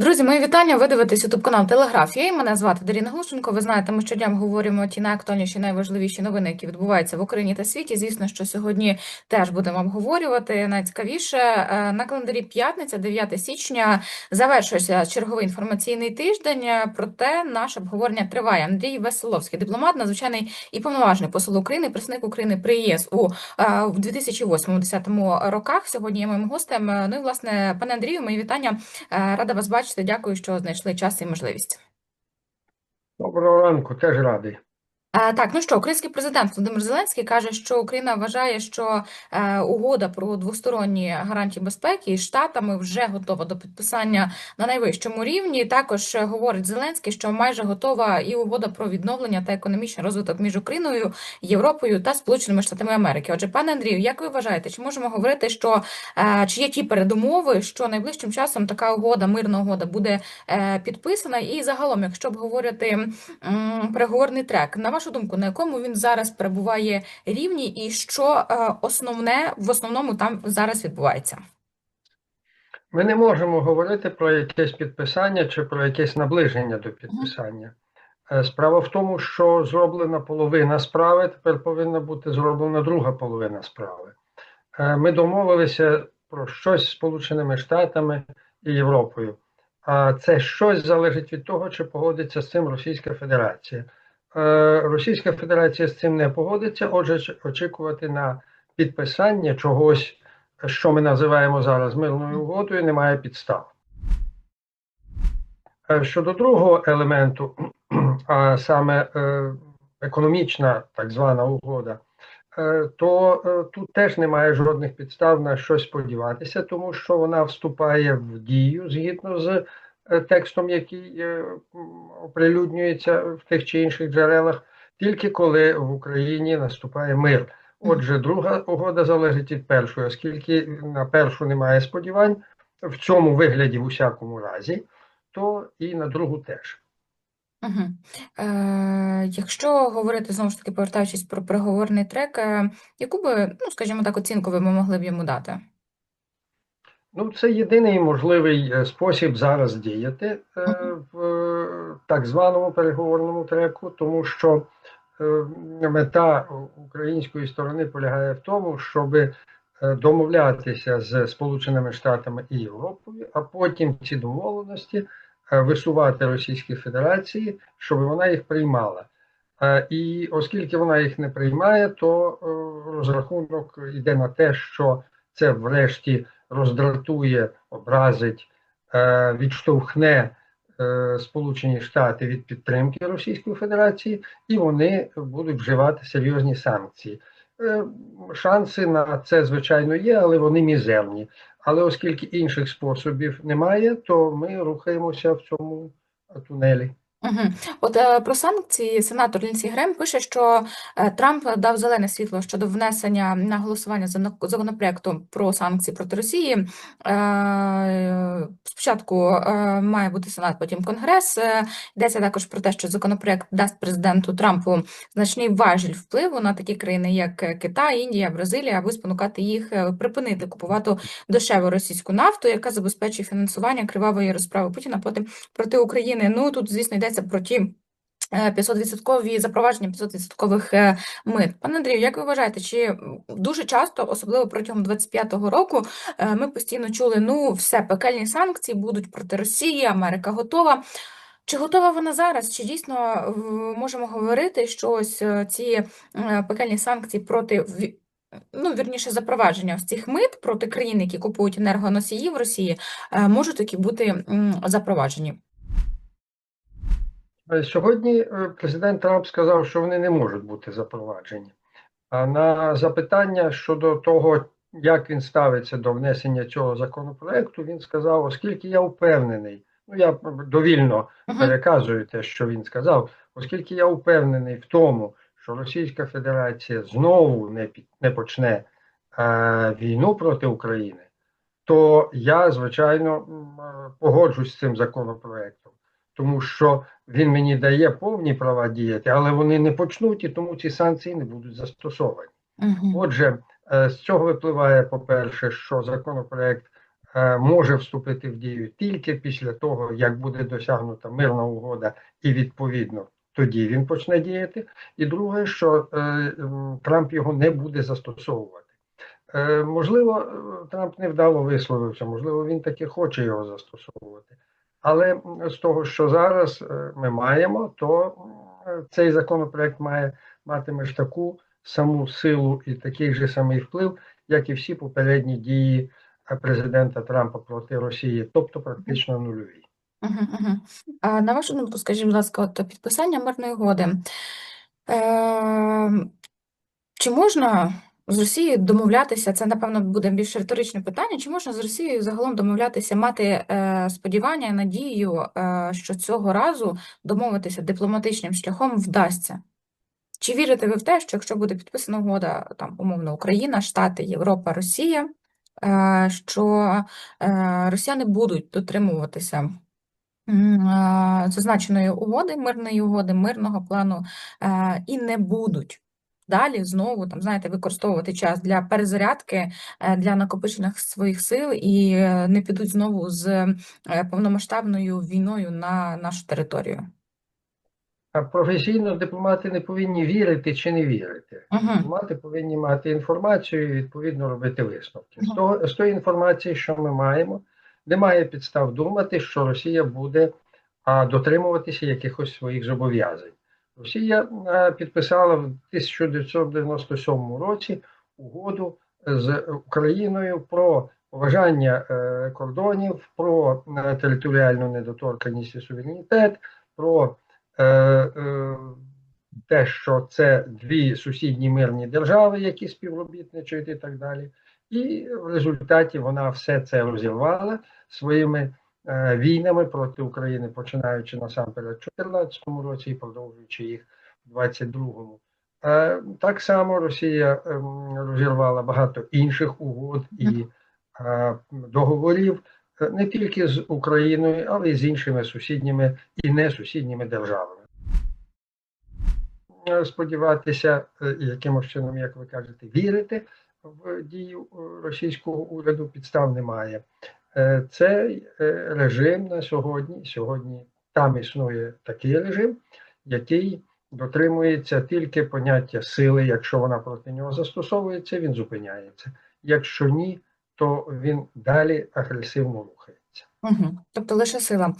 Друзі, мої вітання. Ви дивитесь ютуб канал Телеграфія. І мене звати Даріна Глушенко. Ви знаєте, ми щодня говоримо ті найактуальніші, найважливіші новини, які відбуваються в Україні та світі. Звісно, що сьогодні теж будемо обговорювати. Найцікавіше Е, на календарі п'ятниця, 9 січня, завершується черговий інформаційний тиждень. Е, Проте наше обговорення триває. Андрій Веселовський, дипломат, надзвичайний і повноважний посол України, представник України при ЄС у е, в 2008-2010 роках. Сьогодні є моїм гостем. Е, Ну і власне, пане Андрію, мої вітання. Е, Рада вас бачити. Дякую, що знайшли час і можливість. Доброго ранку, теж радий. Так, ну що, український президент Володимир Зеленський каже, що Україна вважає, що е, угода про двосторонні гарантії безпеки із Штатами вже готова до підписання на найвищому рівні. Також говорить Зеленський, що майже готова і угода про відновлення та економічний розвиток між Україною, Європою та Сполученими Штатами Америки. Отже, пане Андрію, як ви вважаєте, чи можемо говорити, що е, чи є ті передумови, що найближчим часом така угода, мирна угода, буде е, підписана? І загалом, якщо обговорювати переговорний трек, на вашу думку, на якому він зараз перебуває рівні, і що е, основне в основному там зараз відбувається? Ми не можемо говорити про якесь підписання чи про якесь наближення до підписання. Е, Справа в тому, що зроблена половина справи, тепер повинна бути зроблена друга половина справи. Е, Ми домовилися про щось з Сполученими Штатами і Європою. А це щось залежить від того, чи погодиться з цим Російська Федерація. Е, Російська Федерація з цим не погодиться, отже, очікувати на підписання чогось, що ми називаємо зараз мирною угодою, немає підстав. Е, Щодо другого елементу, а саме е, економічна так звана угода, то тут теж немає жодних підстав на щось сподіватися, тому що вона вступає в дію згідно з текстом, який е, оприлюднюється в тих чи інших джерелах, тільки коли в Україні наступає мир. Отже, друга угода залежить від першої, оскільки на першу немає сподівань в цьому вигляді в усякому разі, то і на другу теж. Угу. Е, якщо говорити знову ж таки, повертаючись про переговорний трек, е, яку би, ну скажімо так, оцінку ви могли б йому дати? Ну, це єдиний можливий е, спосіб зараз діяти е, в е, так званому переговорному треку, тому що мета української сторони полягає в тому, щоб домовлятися з Сполученими Штатами і Європою, а потім ці домовленості висувати Російській Федерації, щоб вона їх приймала. І оскільки вона їх не приймає, то розрахунок йде на те, що це врешті роздратує, образить, е, відштовхне е, Сполучені Штати від підтримки Російської Федерації, і вони будуть вживати серйозні санкції. Е, Шанси на це, звичайно, є, але вони мізерні. Але оскільки інших способів немає, то ми рухаємося в цьому тунелі. Угу. От е, про санкції сенатор Лінсі Грем пише, що е, Трамп дав зелене світло щодо внесення на голосування зано- законопроекту про санкції проти Росії. Е, Спочатку е, має бути Сенат, потім Конгрес. Е, Йдеться також про те, що законопроект дасть президенту Трампу значний важіль впливу на такі країни, як Китай, Індія, Бразилія, аби спонукати їх е, припинити купувати дешеву російську нафту, яка забезпечує фінансування кривавої розправи Путіна проти проти України. Ну тут, звісно, йдеться про ті. е, 500% запровадження 500% е, мит. Пане Андрію, як ви вважаєте, чи дуже часто, особливо протягом 25-го року, е, ми постійно чули, ну, все, пекельні санкції будуть проти Росії, Америка готова. Чи готова вона зараз? Чи дійсно е, можемо говорити, що ось е, ці е, пекельні санкції проти ну, вірніше, запровадження ось цих мит проти країн, які купують енергоносії в Росії, е, можуть таки бути запроваджені? Е, Сьогодні е, президент Трамп сказав, що вони не можуть бути запроваджені. А на запитання щодо того, як він ставиться до внесення цього законопроекту, він сказав, оскільки я впевнений, ну я довільно переказую те, що він сказав, оскільки я впевнений в тому, що Російська Федерація знову не, під- не почне е, війну проти України, то я, звичайно, е, погоджусь з цим законопроектом, тому що він мені дає повні права діяти, але вони не почнуть, і тому ці санкції не будуть застосовані. Мгм. Отже, е, з цього випливає, по-перше, що законопроект е, може вступити в дію тільки після того, як буде досягнута мирна угода, і відповідно тоді він почне діяти. І друге, що е, Трамп його не буде застосовувати. Можливо, Трамп невдало висловився, можливо, він таки хоче його застосовувати. Але з того, що зараз е, ми маємо, то цей законопроект має матиме ж таку саму силу і такий же самий вплив, як і всі попередні дії е, президента Трампа проти Росії, тобто практично нульові. А на вашу думку, скажіть, будь ласка, от підписання мирної угоди. Е, чи можна з Росією домовлятися? Це, напевно, буде більш риторичне питання. Чи можна з Росією загалом домовлятися, мати е, сподівання, надію, е, що цього разу домовитися дипломатичним шляхом вдасться? Чи вірите ви в те, що якщо буде підписана угода, там, умовно, Україна, Штати, Європа, Росія, е, що росіяни будуть дотримуватися зазначеної угоди, мирної угоди, мирного плану, і не будуть далі знову там, знаєте, використовувати час для перезарядки, е, для накопичення своїх сил і е, не підуть знову з е, повномасштабною війною на нашу територію? А професійно дипломати не повинні вірити чи не вірити. Мгм. Дипломати повинні мати інформацію і відповідно робити висновки. З того з тої інформації, що ми маємо, немає підстав думати, що Росія буде а, дотримуватися якихось своїх зобов'язань. Росія підписала в 1997 році угоду з Україною про поважання е, кордонів, про е, територіальну недоторканність і суверенітет, про е, е, те, що це дві сусідні мирні держави, які співробітничають і так далі. І в результаті вона все це розірвала своїми е, війнами проти України, починаючи насамперед в 2014 році і продовжуючи їх в 2022. Е, так само Росія е, розірвала багато інших угод і е, договорів е, не тільки з Україною, але й з іншими сусідніми і не сусідніми державами. Е, Сподіватися, е, якимось чином, як ви кажете, вірити в дію е, російського уряду підстав немає. Е, Цей е, режим на сьогодні, сьогодні там існує такий режим, який дотримується тільки поняття сили. Якщо вона проти нього застосовується, він зупиняється. Якщо ні, то він далі агресивно рухається. Угу. Тобто лише сила. Е,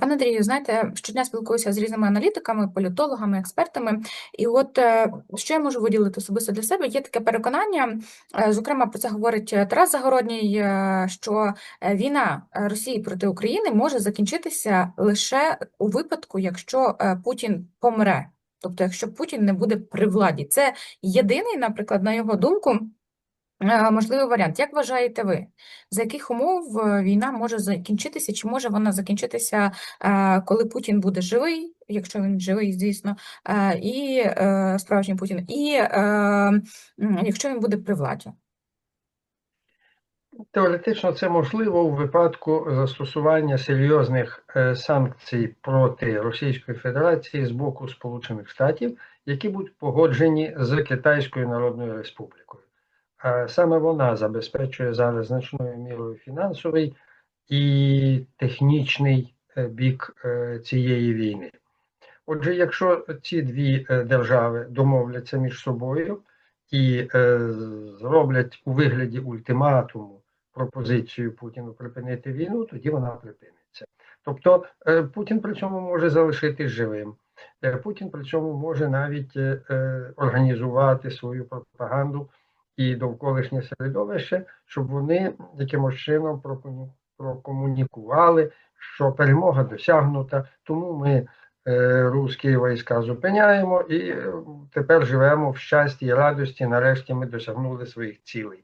Пане Андрію, знаєте, щодня спілкуюся з різними аналітиками, політологами, експертами, і от е, що я можу виділити особисто для себе, є таке переконання, е, зокрема про це говорить Тарас Загородній, що війна Росії проти України може закінчитися лише у випадку, якщо Путін помре. Тобто, якщо Путін не буде при владі. Це єдиний, наприклад, на його думку, Можливий варіант. Як вважаєте ви, за яких умов е, війна може закінчитися? Чи може вона закінчитися, е, коли Путін буде живий, якщо він живий, звісно, е, і е, справжній Путін, і е, якщо він буде при владі? Теоретично це можливо у випадку застосування серйозних е, санкцій проти Російської Федерації з боку Сполучених Штатів, які будуть погоджені з Китайською Народною Республікою. Саме вона забезпечує зараз значною мірою фінансовий і технічний е, бік е, цієї війни. Отже, якщо ці дві е, держави домовляться між собою і зроблять у вигляді ультиматуму пропозицію Путіну припинити війну, тоді вона припиниться. Тобто Путін при цьому може залишитись живим. Путін при цьому може навіть організувати свою пропаганду і довколишнє середовище, щоб вони якимось чином прокому- прокомунікували, що перемога досягнута, тому ми е, русські війська зупиняємо і е, тепер живемо в щасті і радості. Нарешті ми досягнули своїх цілей.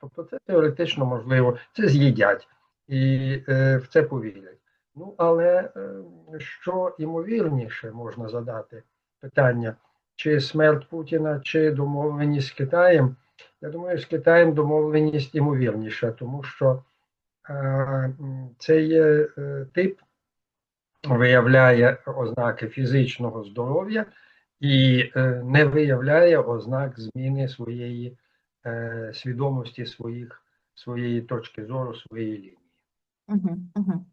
Тобто це теоретично можливо, це з'їдять і е, в це повірять. Ну, але е, що ймовірніше можна задати питання, чи смерть Путіна, чи домовленість з Китаєм. Я думаю, з Китаєм домовленість ймовірніша, тому що е, цей е, тип виявляє ознаки фізичного здоров'я і е, не виявляє ознак зміни своєї е, свідомості своїх своєї точки зору, своєї лінії. Угу, угу.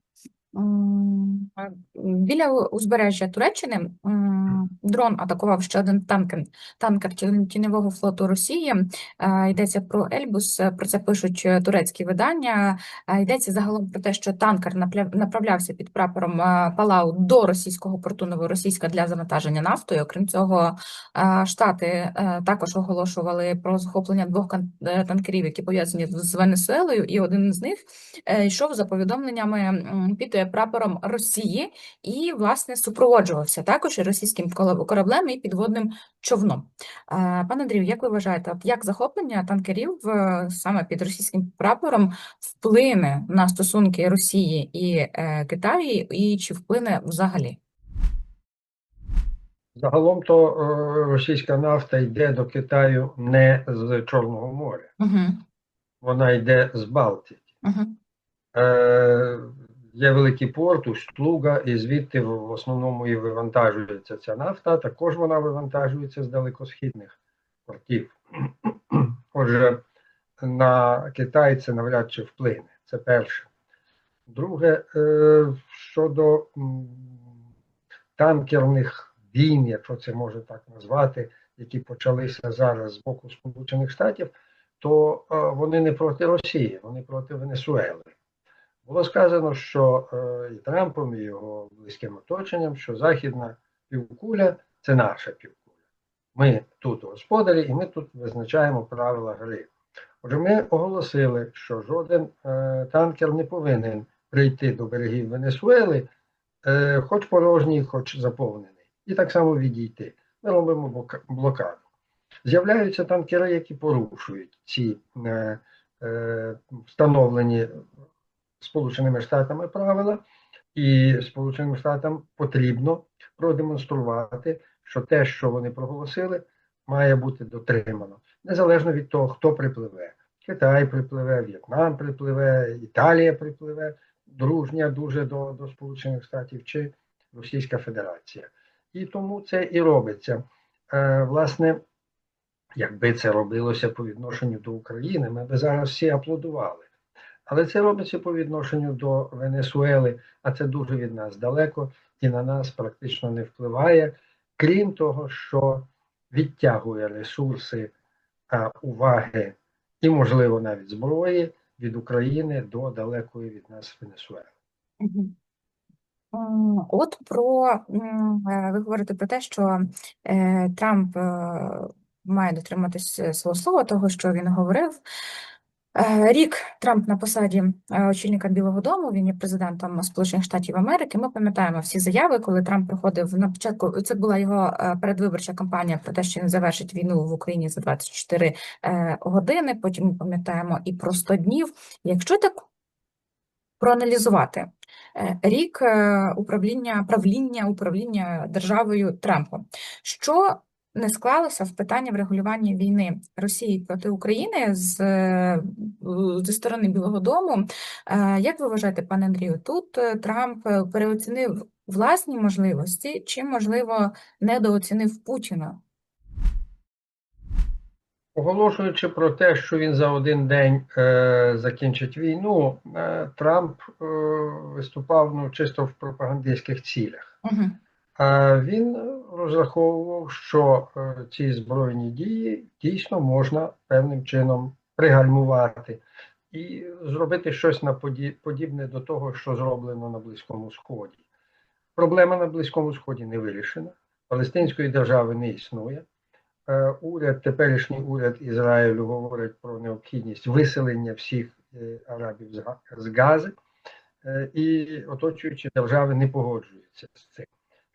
Біля узбережжя Туреччини дрон атакував ще один танкер, танкер тіньового флоту Росії. Йдеться про Ельбус, е, про це пишуть е, турецькі видання. Йдеться загалом про те, що танкер направлявся під прапором е, Палау до російського порту Новоросійська для завантаження нафтою. Окрім цього, Штати також оголошували про захоплення двох танкерів, які пов'язані з Венесуелою, і один з них йшов за повідомленнями під прапором Росії і, власне, супроводжувався також російським кораблем і підводним човном. Пане Андрію, як ви вважаєте, от як захоплення танкерів е, саме під російським прапором вплине на стосунки Росії і е, Китаю, і чи вплине взагалі? Загалом то е, російська нафта йде до Китаю не з Чорного моря, Угу, вона йде з угу, Е, Є великий порт, Усть-Луга, і звідти в основному і вивантажується ця нафта. Також вона вивантажується з далекосхідних портів. Отже, на Китай це навряд чи вплине. Це перше. Друге, е, щодо танкерних війн, якщо це можна так назвати, які почалися зараз з боку Сполучених Штатів, то е, вони не проти Росії, вони проти Венесуели. Було сказано, що е, і Трампом, і його близьким оточенням, що Західна півкуля це наша півкуля. Ми тут господарі, і ми тут визначаємо правила гри. Отже, ми оголосили, що жоден е, танкер не повинен прийти до берегів Венесуели, е, хоч порожній, хоч заповнений, і так само відійти. Ми робимо блокаду. З'являються танкери, які порушують ці е, е, встановлені Сполученими Штатами правила, і Сполученим Штатам потрібно продемонструвати, що те, що вони проголосили, має бути дотримано, незалежно від того, хто припливе. Китай припливе, В'єтнам припливе, Італія припливе, дружня дуже до, до Сполучених Штатів чи Російська Федерація. І тому це і робиться. Е, власне, якби це робилося по відношенню до України, ми би зараз всі аплодували. Але це робиться по відношенню до Венесуели, а це дуже від нас далеко і на нас практично не впливає, крім того, що відтягує ресурси а, уваги і, можливо, навіть зброї від України до далекої від нас Венесуели. От про е, ви говорите про те, що е, Трамп е, має дотриматись е, свого слова, того, що він говорив. Е, Рік Трамп на посаді е, очільника Білого Дому, він є президентом Сполучених Штатів Америки. Ми пам'ятаємо всі заяви, коли Трамп приходив на початку. Це була його е, передвиборча кампанія про те, що він завершить війну в Україні за 24 е, години. Потім ми пам'ятаємо і про 100 днів. Якщо так проаналізувати рік управління правління управління державою Трампа, що не склалося в питанні врегулювання війни Росії проти України з е, зі сторони Білого Дому. Е, Як ви вважаєте, пане Андрію, тут е, Трамп переоцінив власні можливості чи, можливо, недооцінив Путіна? Оголошуючи про те, що він за один день е, закінчить війну, е, Трамп е, виступав ну, чисто в пропагандистських цілях. А він розраховував, що е, ці збройні дії дійсно можна певним чином пригальмувати і зробити щось на поді- подібне до того, що зроблено на Близькому Сході. Проблема на Близькому Сході не вирішена, Палестинської держави не існує. Е, Уряд, теперішній уряд Ізраїлю говорить про необхідність виселення всіх е, арабів з Га- Гази, і оточуючі держави не погоджуються з цим.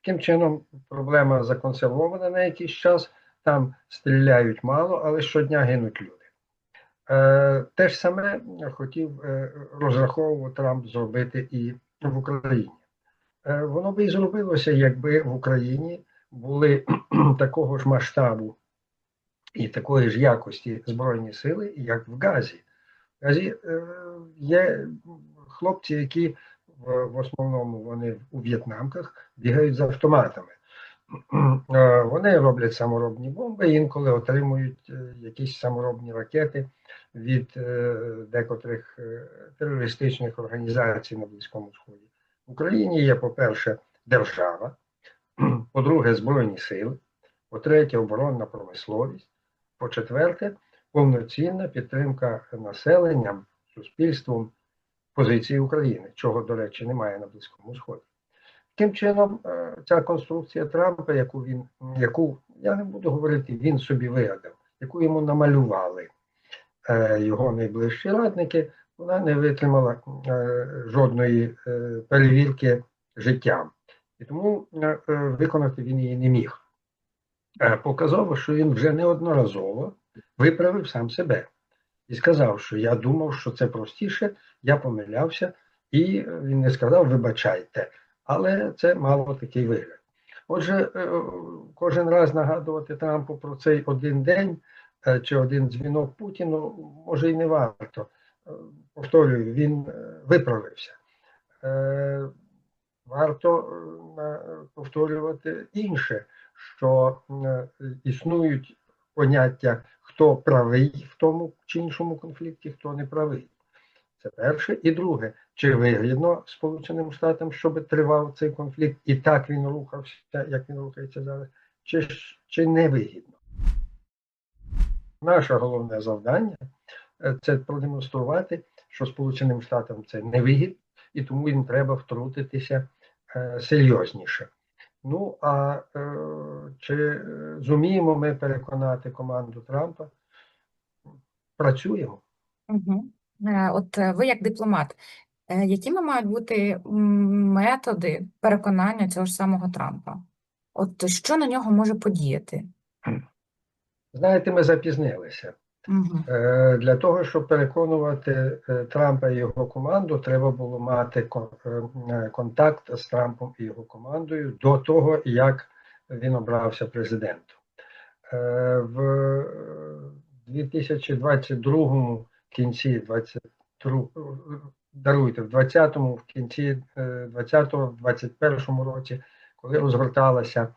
Таким чином, проблема законсервована на якийсь час, там стріляють мало, але щодня гинуть люди. Е, те ж саме хотів е, розраховував Трамп зробити і в Україні. Е, воно би і зробилося, якби в Україні були такого ж масштабу і такої ж якості Збройні сили, як в Газі. В Газі е, є хлопці, які в, основному вони у в'єтнамках бігають з автоматами. Е, Вони роблять саморобні бомби, інколи отримують е, якісь саморобні ракети від е, декотрих терористичних організацій на Близькому Сході. В Україні є, по-перше, держава, по-друге, Збройні сили, по-третє, оборонна промисловість, по-четверте, повноцінна підтримка населенням, суспільством позиції України, чого, до речі, немає на Близькому Сході. Таким чином, е, ця конструкція Трампа, яку він, яку я не буду говорити, він собі вигадав, яку йому намалювали е, його найближчі радники, вона не витримала е, жодної перевірки життям. І тому виконати він її не міг. Показово, що він вже неодноразово виправив сам себе і сказав, що я думав, що це простіше, я помилявся, і він не сказав, вибачайте, але це мало такий вигляд. Отже, е, кожен раз нагадувати Трампу про цей один день е, чи один дзвінок Путіну може і не варто. Е, Повторюю, він е, виправився. Е, Варто е, повторювати інше, що е, існують поняття, хто правий в тому чи іншому конфлікті, хто не правий. Це перше. І друге, чи вигідно Сполученим Штатам, щоб тривав цей конфлікт, і так він рухався, як він рухається зараз, чи, чи не вигідно. Наше головне завдання е, це продемонструвати, що Сполученим Штатам це не вигідно, і тому їм треба втрутитися е, серйозніше. Ну а е, чи зуміємо ми переконати команду Трампа? Працюємо. Угу. От е, ви як дипломат, е, якими мають бути методи переконання цього ж самого Трампа? От що на нього може подіяти? Знаєте, ми запізнилися. Е, Для того, щоб переконувати е, Трампа і його команду, треба було мати е, контакт з Трампом і його командою до того, як він обрався президентом. В 2022 кінці 22, даруйте, в 20-му, в кінці 20-го, в 21-му році, коли розгорталася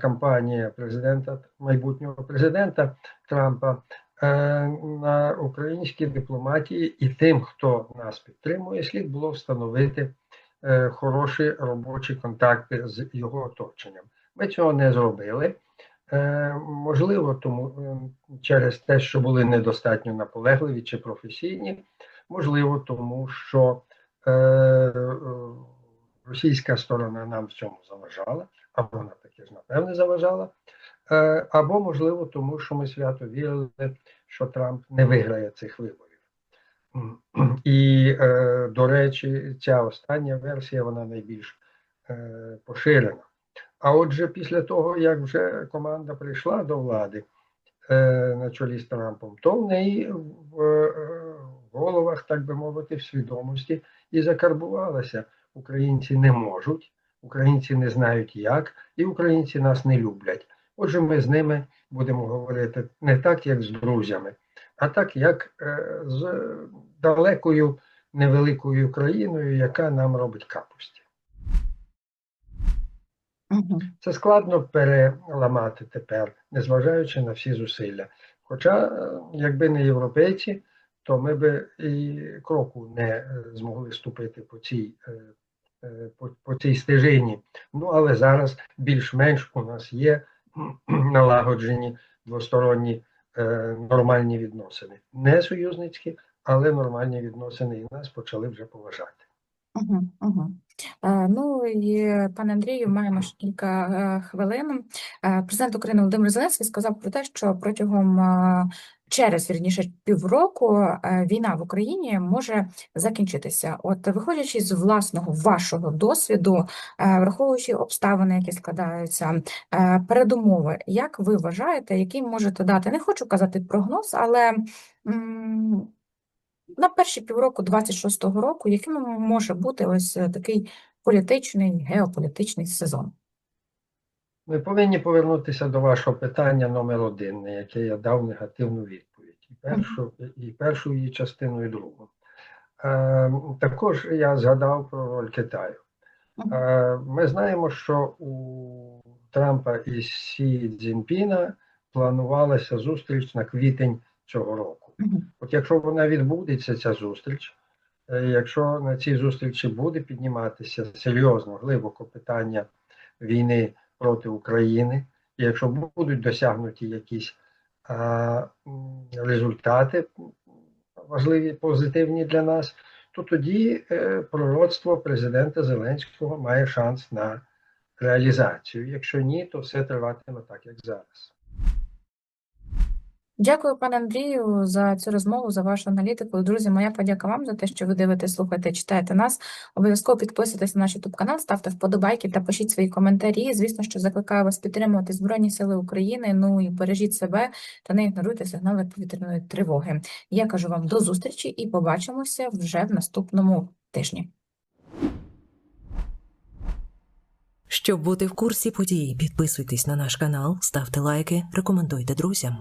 кампанія президента, майбутнього президента Трампа, на українській дипломатії і тим, хто нас підтримує, слід було встановити е, хороші робочі контакти з його оточенням. Ми цього не зробили. Е, Можливо, тому е, через те, що були недостатньо наполегливі чи професійні, можливо, тому що е, е, російська сторона нам в цьому заважала, а вона таки ж напевне заважала. Е, Або, можливо, тому що ми свято вірили, що Трамп не виграє цих виборів. І, е, до речі, ця остання версія вона найбільш е, поширена. А отже, після того, як вже команда прийшла до влади на чолі з Трампом, то в неї в головах, так би мовити, в свідомості і закарбувалося. Українці не можуть, українці не знають як, і українці нас не люблять. Отже, ми з ними будемо говорити не так, як з друзями, а так, як е, з далекою невеликою країною, яка нам робить капусті. Це складно переламати тепер, незважаючи на всі зусилля. Хоча, е, якби не європейці, то ми би і кроку не е, змогли ступити по цій, по, по цій стежині. Ну, але зараз більш-менш у нас є налагоджені двосторонні е, нормальні відносини. Не союзницькі, але нормальні відносини, і нас почали вже поважати. Е, ну і пане Андрію, маємо ще кілька е, хвилин. Президент України Володимир Зеленський сказав про те, що протягом через вірніше півроку е, війна в Україні може закінчитися. От виходячи з власного вашого досвіду, е, враховуючи обставини, які складаються, е, передумови, як ви вважаєте, який можете дати? Не хочу казати прогноз, але на перші півроку 26-го року, яким може бути ось такий політичний, геополітичний сезон? Ми повинні повернутися до вашого питання номер один, на яке я дав негативну відповідь. І першу, і першу її частину, і другу. Е, також я згадав про роль Китаю. Е, ми знаємо, що у Трампа і Сі Цзіньпіна планувалася зустріч на квітень цього року. От якщо вона відбудеться, ця зустріч, е, якщо на цій зустрічі буде підніматися серйозно, глибоко питання війни проти України, і якщо будуть досягнуті якісь а, результати важливі, позитивні для нас, то тоді е, пророцтво президента Зеленського має шанс на реалізацію. Якщо ні, то все триватиме так, як зараз. Дякую, пане Андрію, за цю розмову, за вашу аналітику. Друзі, моя подяка вам за те, що ви дивитесь, слухаєте, читаєте нас. Обов'язково підписуйтесь на наш YouTube канал, ставте вподобайки та пишіть свої коментарі. Звісно, що закликаю вас підтримувати Збройні Сили України. Ну і бережіть себе та не ігноруйте сигнали повітряної тривоги. Я кажу вам до зустрічі і побачимося вже в наступному тижні. Щоб бути в курсі подій, підписуйтесь на наш канал, ставте лайки, рекомендуйте друзям.